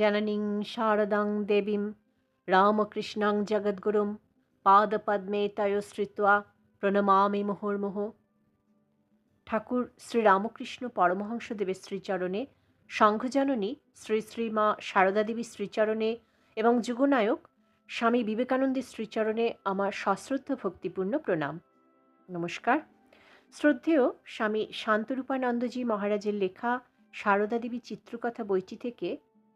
জননীং শারদাং দেবীম রামকৃষ্ণাং জগদ্গুরুম পাদপদ্মে তয়শ্রিত্বা প্রণমামি মুহুর্মুহ ঠাকুর শ্রী শ্রীরামকৃষ্ণ পরমহংসদেবের শ্রীচরণে সংঘজননী শ্রী শ্রীমা সারদা দেবী শ্রীচরণে এবং যুগনায়ক স্বামী বিবেকানন্দের শ্রীচরণে আমার সশ্রদ্ধ ভক্তিপূর্ণ প্রণাম। নমস্কার। শ্রদ্ধেয় স্বামী শান্তরূপানন্দজি মহারাজের লেখা সারদা দেবী চিত্রকথা বইটি থেকে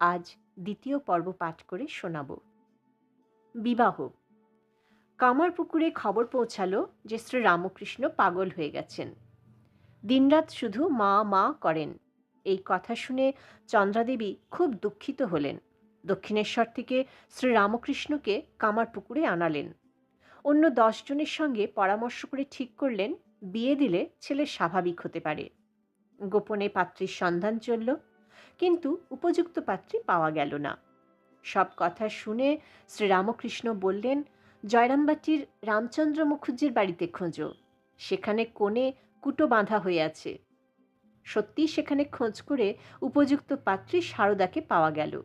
আজ দ্বিতীয় পর্ব পাঠ করে শোনাব। বিবাহ। কামারপুকুরে খবর পৌঁছালো যে শ্রী রামকৃষ্ণ পাগল হয়ে গেছেন। দিনরাত শুধু মা মা করেন। এই কথা শুনে চন্দ্রাদেবী খুব দুঃখিত হলেন। দক্ষিণেশ্বর থেকে শ্রী রামকৃষ্ণকে কামারপুকুরে আনালেন। অন্য দশজনের সঙ্গে পরামর্শ করে ঠিক করলেন, বিয়ে দিলে ছেলে স্বাভাবিক হতে পারে। গোপনে পাত্রীর সন্ধান চলল। কিন্তু উপযুক্ত পাত্রী পাওয়া গেল না। সব কথা শুনে শ্রীরামকৃষ্ণ বললেন, জয়রামবাটির রামচন্দ্র মুখুজ্জির বাড়িতে খোঁজো। সেখানে কোণে কুটো বাঁধা হয়ে আছে। সত্যিই সেখানে খোঁজ করে উপযুক্ত পাত্রী সারদাকে পাওয়া গেল।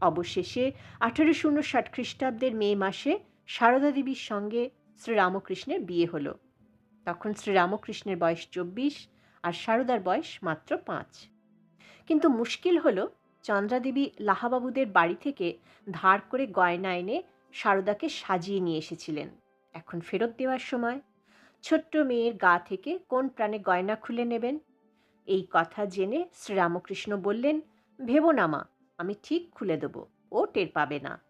অবশেষে আঠারোশো উনষাট খ্রিস্টাব্দের মে মাসে সারদা দেবীর সঙ্গে শ্রীরামকৃষ্ণের বিয়ে হলো। তখন শ্রীরামকৃষ্ণের বয়স চব্বিশ আর সারদার বয়স মাত্র পাঁচ। কিন্তু মুশকিল হলো চন্দ্রাদেবী লাহাবাবুদের বাড়ি থেকে ধার করে গয়না এনে সারদাকে সাজিয়ে নিয়ে এসেছিলেন। এখন ফেরত দেওয়ার সময়। ছোট্ট মেয়ের গা থেকে কোন প্রাণে গয়না খুলে নেবেন? এই কথা জেনে শ্রীরামকৃষ্ণ বললেন, ভেবো না মা, আমি ঠিক খুলে দেব, ও টের পাবে না।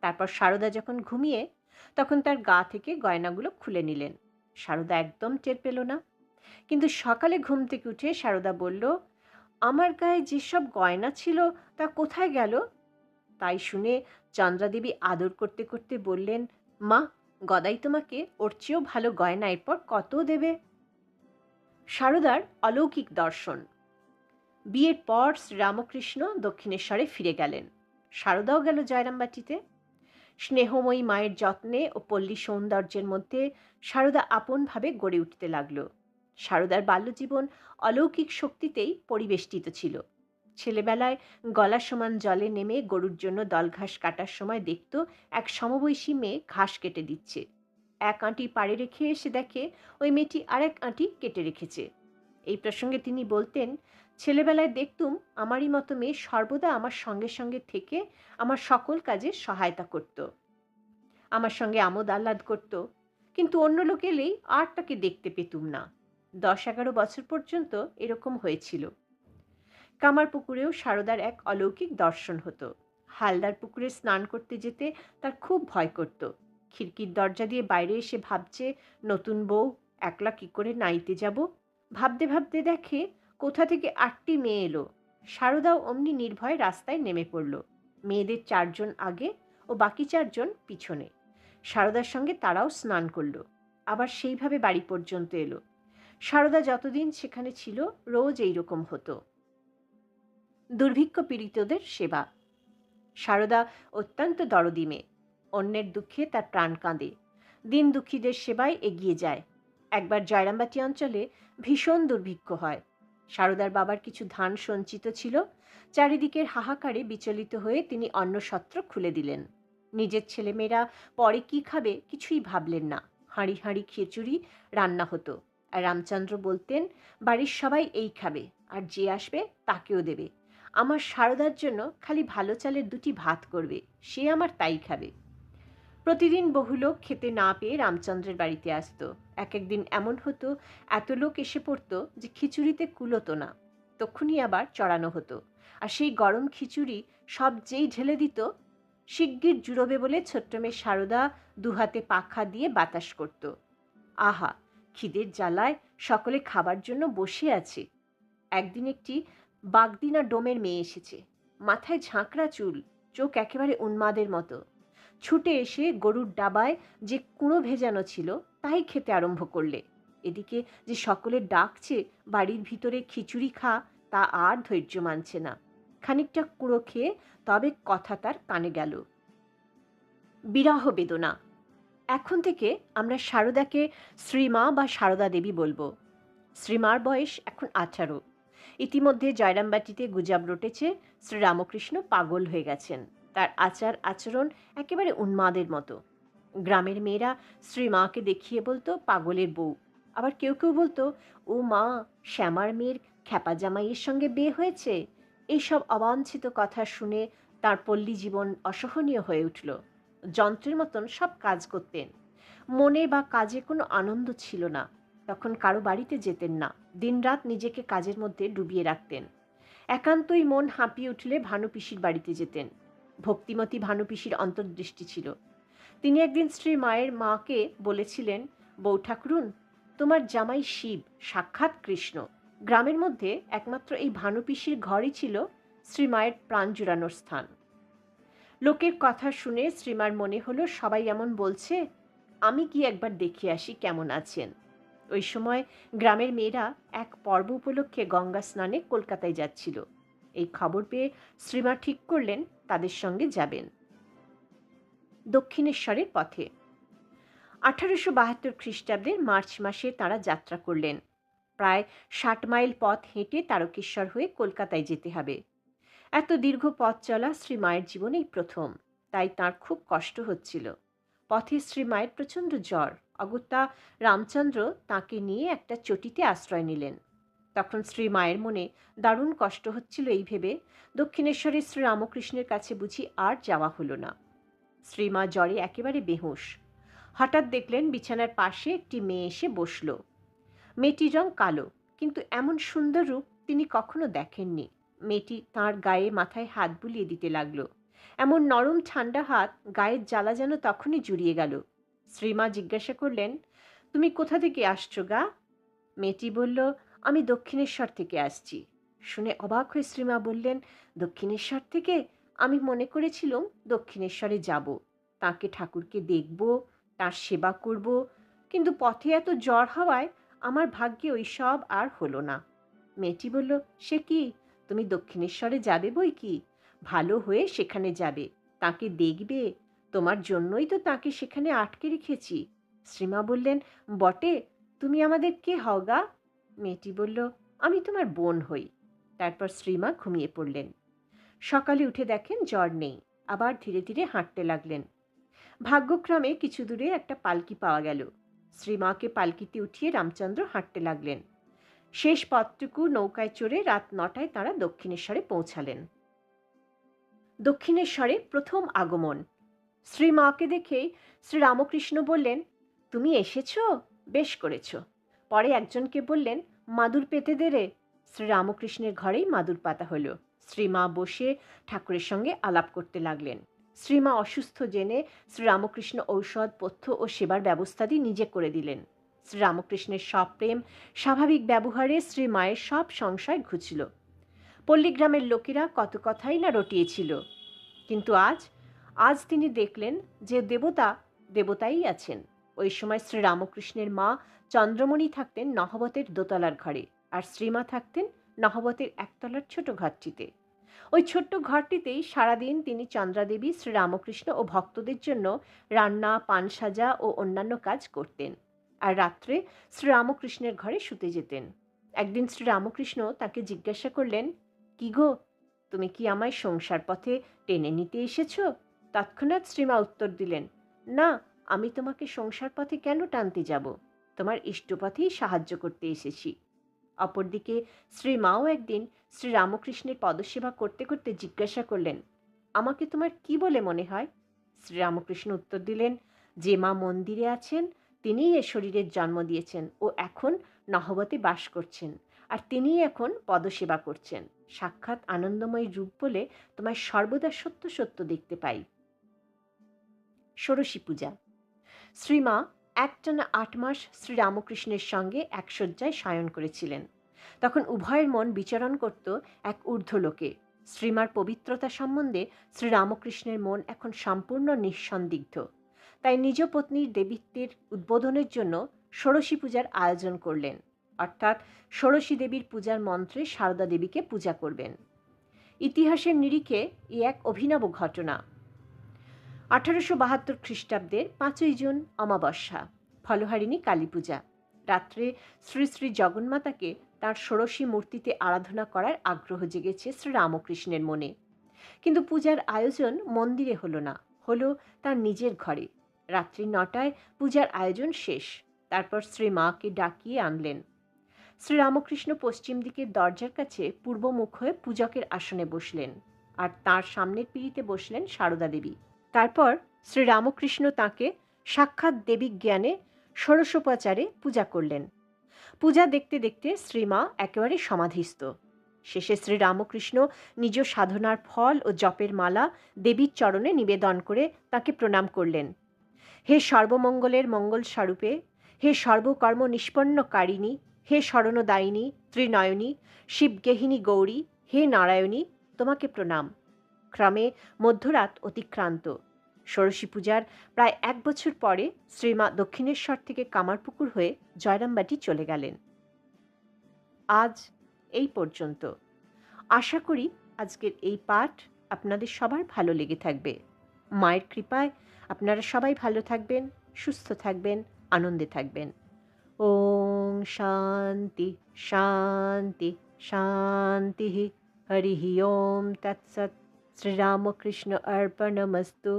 তারপর সারদা যখন ঘুমিয়ে, তখন তার গা থেকে গয়নাগুলো খুলে নিলেন। সারদা একদম টের পেল না। কিন্তু সকালে ঘুম থেকে উঠে সারদা বলল আমার গায়ে যেসব গয়না ছিল তা কোথায় গেল? তাই শুনে চন্দ্রাদেবী আদর করতে করতে বললেন, মা, গদাই তোমাকে ওর চেয়েও ভালো গয়না এরপর কত দেবে? সারদার অলৌকিক দর্শন। বিয়ের পর শ্রীরামকৃষ্ণ দক্ষিণেশ্বরে ফিরে গেলেন। সারদাও গেল জয়রামবাটিতে। স্নেহময়ী মায়ের যত্নে ও পল্লী সৌন্দর্যের মধ্যে সারদা আপনভাবে গড়ে উঠতে লাগল। সারদার বাল্যজীবন অলৌকিক শক্তিতেই পরিবেষ্টিত ছিল। ছেলেবেলায় গলা সমান জলে নেমে গরুর জন্য দলঘাস কাটার সময় দেখত, এক সমবয়সী মেয়ে ঘাস কেটে দিচ্ছে। এক আঁটি পাড়ে রেখে এসে দেখে, ওই মেয়েটি আরেক আঁটি কেটে রেখেছে। এই প্রসঙ্গে তিনি বলতেন, ছেলেবেলায় দেখতুম, আমারই মতো মেয়ে সর্বদা আমার সঙ্গে সঙ্গে থেকে আমার সকল কাজে সহায়তা করত। আমার সঙ্গে আমোদ আহ্লাদ করত। কিন্তু অন্য লোক এলেই আর তাকে দেখতে পেতুম না। দশ এগারো বছর পর্যন্ত এরকম হয়েছিল। কামার পুকুরেও সারদার এক অলৌকিক দর্শন হতো। হালদার পুকুরে স্নান করতে যেতে তার খুব ভয় করত। খিড়কির দরজা দিয়ে বাইরে এসে ভাবছে, নতুন বউ, একলা কি করে নাইতে যাব? ভাবতে ভাবতে দেখে কোথা থেকে আটটি মেয়ে এলো। সারদাও অমনি নির্ভয় রাস্তায় নেমে পড়ল। মেয়েদের চারজন আগে ও বাকি চারজন পিছনে। সারদার সঙ্গে তারাও স্নান করল। আবার সেইভাবে বাড়ি পর্যন্ত এলো। সারদা যতদিন সেখানে ছিল, রোজ এই রকম হতো। দুর্ভিক্ষ পীড়িতদের সেবা। সারদা অত্যন্ত দরদি মেয়ে। অন্যের দুঃখে তার প্রাণ কাঁদে। দিন দুঃখীদের সেবায় এগিয়ে যায়। একবার জয়রামবাটি অঞ্চলে ভীষণ দুর্ভিক্ষ হয়। সারদার বাবার কিছু ধান সঞ্চিত ছিল। চারিদিকের হাহাকারে বিচলিত হয়ে তিনি অন্য সত্র খুলে দিলেন। নিজের ছেলেমেয়েরা পরে কি খাবে কিছুই ভাবলেন না। হাঁড়ি হাঁড়ি খিচুড়ি রান্না হতো। আর রামচন্দ্র বলতেন, বাড়ির সবাই এই খাবে, আর যে আসবে তাকেও দেবে। আমার সারদার জন্য খালি ভালো চালের দুটি ভাত করবে, সে আমার তাই খাবে। প্রতিদিন বহু লোক খেতে না পেয়ে রামচন্দ্রের বাড়িতে আসতো। এক একদিন এমন হতো, এত লোক এসে পড়তো যে খিচুড়িতে কুলোতো না। তক্ষুনি আবার চড়ানো হতো। আর সেই গরম খিচুড়ি সব যেই ঢেলে দিত, শিগগির জুড়োবে বলে ছোট্ট মেয়ে সারদা দুহাতে পাখা দিয়ে বাতাস করত। আহা! খিদের জ্বালায় সকলে খাবার জন্য বসে আছে। একদিন একটি বাগদিনা ডোমের মেয়ে এসেছে। মাথায় ঝাঁকড়া চুল, চোখ একেবারে উন্মাদের মতো। ছুটে এসে গরুর ডাবায় যে কুঁড়ো ভেজানো ছিল, তাই খেতে আরম্ভ করলে। এদিকে যে সকলে ডাকছে, বাড়ির ভিতরে খিচুড়ি খা, তা আর ধৈর্য মানছে না। খানিকটা কুঁড়ো খেয়ে তবে কথা তার কানে গেল। বিরাহ বেদনা এখন থেকে আমরা সারদাকে শ্রীমা বা সারদা দেবী বলব। শ্রীমার বয়স এখন আঠারো। ইতিমধ্যে জয়রামবাটিতে গুজাব রটেছে, শ্রীরামকৃষ্ণ পাগল হয়ে গেছেন। তার আচার আচরণ একেবারে উন্মাদের মতো। গ্রামের মেয়েরা শ্রীমাকে দেখিয়ে বলতো, পাগলের বউ। আবার কেউ কেউ বলতো, ও মা, শ্যামার মেয়ের খ্যাপা জামাইয়ের সঙ্গে বিয়ে হয়েছে? এইসব অবাঞ্ছিত কথা শুনে তার পল্লী জীবন অসহনীয় হয়ে উঠল। যন্ত্রের মতন সব কাজ করতেন। মনে বা কাজে কোনো আনন্দ ছিল না। তখন কারও বাড়িতে যেতেন না। দিনরাত নিজেকে কাজের মধ্যে ডুবিয়ে রাখতেন। একান্তই মন হাঁপিয়ে উঠলে ভানুপিসির বাড়িতে যেতেন। ভক্তিমতী ভানুপিসির অন্তর্দৃষ্টি ছিল। তিনি একদিন শ্রী মায়ের মাকে বলেছিলেন, বউ ঠাকুরুন, তোমার জামাই শিব, সাক্ষাৎ কৃষ্ণ। গ্রামের মধ্যে একমাত্র এই ভানুপিসির ঘরই ছিল শ্রীমায়ের প্রাণ জুড়ানোর স্থান। লোকের কথা শুনে শ্রীমার মনে হলো, সবাই এমন বলছে, আমি কি একবার দেখে আসি কেমন আছেন। ওই সময় গ্রামের মেয়েরা এক পর্ব উপলক্ষে গঙ্গা স্নানে কলকাতায় যাচ্ছিল। এই খবর পেয়ে শ্রীমা ঠিক করলেন, তাদের সঙ্গে যাবেন। দক্ষিণেশ্বরের পথে। আঠারোশো বাহাত্তর খ্রিস্টাব্দের মার্চ মাসে তারা যাত্রা করলেন। প্রায় ষাট মাইল পথ হেঁটে তারকেশ্বর হয়ে কলকাতায় যেতে হবে। এত দীর্ঘ পথ চলা শ্রী মায়ের জীবনেই প্রথম, তাই তার খুব কষ্ট হচ্ছিল। পথে শ্রী মায়ের প্রচণ্ড জ্বর। অগত্যা রামচন্দ্র তাকে নিয়ে একটা চটিতে আশ্রয় নিলেন। তখন শ্রী মায়ের মনে দারুণ কষ্ট হচ্ছিল এই ভেবে দক্ষিণেশ্বরের শ্রী রামকৃষ্ণের কাছে বুঝি আর যাওয়া হলো না। শ্রীমা জ্বরে একেবারে বেহুশ। হঠাৎ দেখলেন বিছানার পাশে একটি মেয়ে এসে বসল। মেয়েটির রং কালো, কিন্তু এমন সুন্দর রূপ তিনি কখনো দেখেননি। মেয়েটি তার গায়ে মাথায় হাত বুলিয়ে দিতে লাগল। এমন নরম ঠান্ডা হাত গায়ের জ্বালা যেন তখনই জুড়িয়ে গেল। শ্রীমা জিজ্ঞাসা করলেন, তুমি কোথা থেকে আসছো গা? মেয়েটি বলল, আমি দক্ষিণেশ্বর থেকে আসছি। শুনে অবাক হয়ে শ্রীমা বললেন, দক্ষিণেশ্বর থেকে? আমি মনে করেছিলাম দক্ষিণেশ্বরে যাব। তাকে ঠাকুরকে দেখব, তার সেবা করব, কিন্তু পথে এত জ্বর হওয়ায় আমার ভাগ্যে ওই সব আর হলো না। মেয়েটি বলল, সে কি? তুমি দক্ষিণেশ্বরে যাবে বই কি? ভালো হয়ে সেখানে যাবে। তাকে দেখবে। তোমার জন্যই তো তাকে সেখানে আটকে রেখেছি। শ্রীমা বললেন, বটে, তুমি আমাদের কে হও গা? মেয়েটি বলল, আমি তোমার বোন হই। তারপর শ্রীমা ঘুমিয়ে পড়লেন। সকালে উঠে দেখেন জ্বর নেই। আবার ধীরে ধীরে হাঁটতে লাগলেন। ভাগ্যক্রমে কিছু দূরে একটা পালকি পাওয়া গেল। শ্রীমাকে পালকিতে উঠিয়ে রামচন্দ্র হাঁটতে লাগলেন। শেষ পথটুকু নৌকায় চড়ে রাত নটায় তারা দক্ষিণেশ্বরে পৌঁছালেন। দক্ষিণেশ্বরে প্রথম আগমন। শ্রী শ্রীমাকে দেখেই শ্রীরামকৃষ্ণ বললেন, তুমি এসেছ? বেশ করেছ। পরে একজনকে বললেন, মাদুর পেতে দে রে। শ্রীরামকৃষ্ণের ঘরেই মাদুর পাতা হলো। শ্রীমা বসে ঠাকুরের সঙ্গে আলাপ করতে লাগলেন। শ্রীমা অসুস্থ জেনে শ্রীরামকৃষ্ণ ঔষধ, পথ্য ও সেবার ব্যবস্থা দিয়ে নিজে করে দিলেন। শ্রীরামকৃষ্ণের সব প্রেম, স্বাভাবিক ব্যবহারে শ্রী মায়ের সব সংশয় ঘুচল। পল্লীগ্রামের লোকেরা কত কথাই না রটিয়েছিল। কিন্তু আজ আজ তিনি দেখলেন যে দেবতা দেবতাই আছেন। ওই সময় শ্রীরামকৃষ্ণের মা চন্দ্রমণি থাকতেন নহবতের দোতলার ঘরে আর শ্রীমা থাকতেন নহবতের একতলার ছোট ঘরটিতে। ওই ছোট্ট ঘরটিতেই সারাদিন তিনি চন্দ্রাদেবী, শ্রীরামকৃষ্ণ ও ভক্তদের জন্য রান্না পান সাজা ও অন্যান্য কাজ করতেন। আর রাত্রে শ্রীরামকৃষ্ণের ঘরে শুতে যেতেন। একদিন শ্রীরামকৃষ্ণ তাকে জিজ্ঞাসা করলেন, কি গো, তুমি কি আমায় সংসার পথে টেনে নিতে এসেছ? তৎক্ষণাৎ শ্রীমা উত্তর দিলেন, না, আমি তোমাকে সংসার পথে কেন টানতে যাব? তোমার ইষ্টপথেই সাহায্য করতে এসেছি। অপরদিকে শ্রীমাও একদিন শ্রীরামকৃষ্ণের পদসেবা করতে করতে জিজ্ঞাসা করলেন, আমাকে তোমার কি বলে মনে হয়? শ্রীরামকৃষ্ণ উত্তর দিলেন, যে মা মন্দিরে আছেন তিনিই এ শরীরের জন্ম দিয়েছেন ও এখন নহবতে বাস করছেন। আর তিনিই এখন পদসেবা করছেন। সাক্ষাৎ আনন্দময় রূপ বলে তোমায় সর্বদা সত্য সত্য দেখতে পাই। ষোড়শী পূজা। শ্রীমা একটানা আট মাস শ্রীরামকৃষ্ণের সঙ্গে এক শয্যায় সায়ন করেছিলেন। তখন উভয়ের মন বিচরণ করত এক ঊর্ধ্বলোকে শ্রীমার পবিত্রতা সম্বন্ধে শ্রীরামকৃষ্ণের মন এখন সম্পূর্ণ নিঃসন্দিগ্ধ। তাই নিজ পত্নীর দেবীত্বের উদ্বোধনের জন্য ষোড়শী পূজার আয়োজন করলেন। অর্থাৎ ষোড়শী দেবীর পূজার মন্ত্রে সারদা দেবীকে পূজা করবেন। ইতিহাসের নিরিখে এ এক অভিনব ঘটনা। আঠারোশো বাহাত্তর খ্রিস্টাব্দের পাঁচই জুন অমাবস্যা, ফলহারিণী কালী পূজা। রাত্রে শ্রী শ্রী জগন্মাতাকে তার ষোড়শী মূর্তিতে আরাধনা করার আগ্রহ জেগেছে শ্রীরামকৃষ্ণের মনে। কিন্তু পূজার আয়োজন মন্দিরে হলো না, হলো তার নিজের ঘরে। রাত্রি নটায় পূজার আয়োজন শেষ। তারপর শ্রী মাকে ডাকিয়ে আনলেন। শ্রীরামকৃষ্ণ পশ্চিম দিকের দরজার কাছে পূর্বমুখ হয়ে পূজকের আসনে বসলেন আর তার সামনের পিড়িতে বসলেন সারদা দেবী। তারপর শ্রীরামকৃষ্ণ তাকে সাক্ষাৎ দেবী জ্ঞানে ষোড়শোপচারে পূজা করলেন। পূজা দেখতে দেখতে শ্রীমা একেবারে সমাধিস্থ। শেষে শ্রীরামকৃষ্ণ নিজ সাধনার ফল ও জপের মালা দেবীর চরণে নিবেদন করে তাকে প্রণাম করলেন। হে সর্বমঙ্গলের মঙ্গল স্বরূপে হে সর্বকর্ম নিষ্পন্নকারিণী, হে স্মরণদায়িনী ত্রিনয়নী, শিবগেহিনী গৌরী, হে নারায়ণী, তোমাকে প্রণাম। ক্রমে মধ্যরাত অতিক্রান্ত। ষোড়শী পূজার প্রায় এক বছর পরে শ্রীমা দক্ষিণেশ্বর থেকে কামারপুকুর হয়ে জয়রামবাটি চলে গেলেন। আজ এই পর্যন্ত। আশা করি আজকের এই পাঠ আপনাদের সবার ভালো লেগে থাকবে। মায়ের কৃপায় আপনারা সবাই ভালো থাকবেন, সুস্থ থাকবেন, আনন্দে থাকবেন। ওম শান্তি শান্তি শান্তি, হরি ওম, তৎসৎ। শ্রীরামকৃষ্ণ অর্পণমস্তু।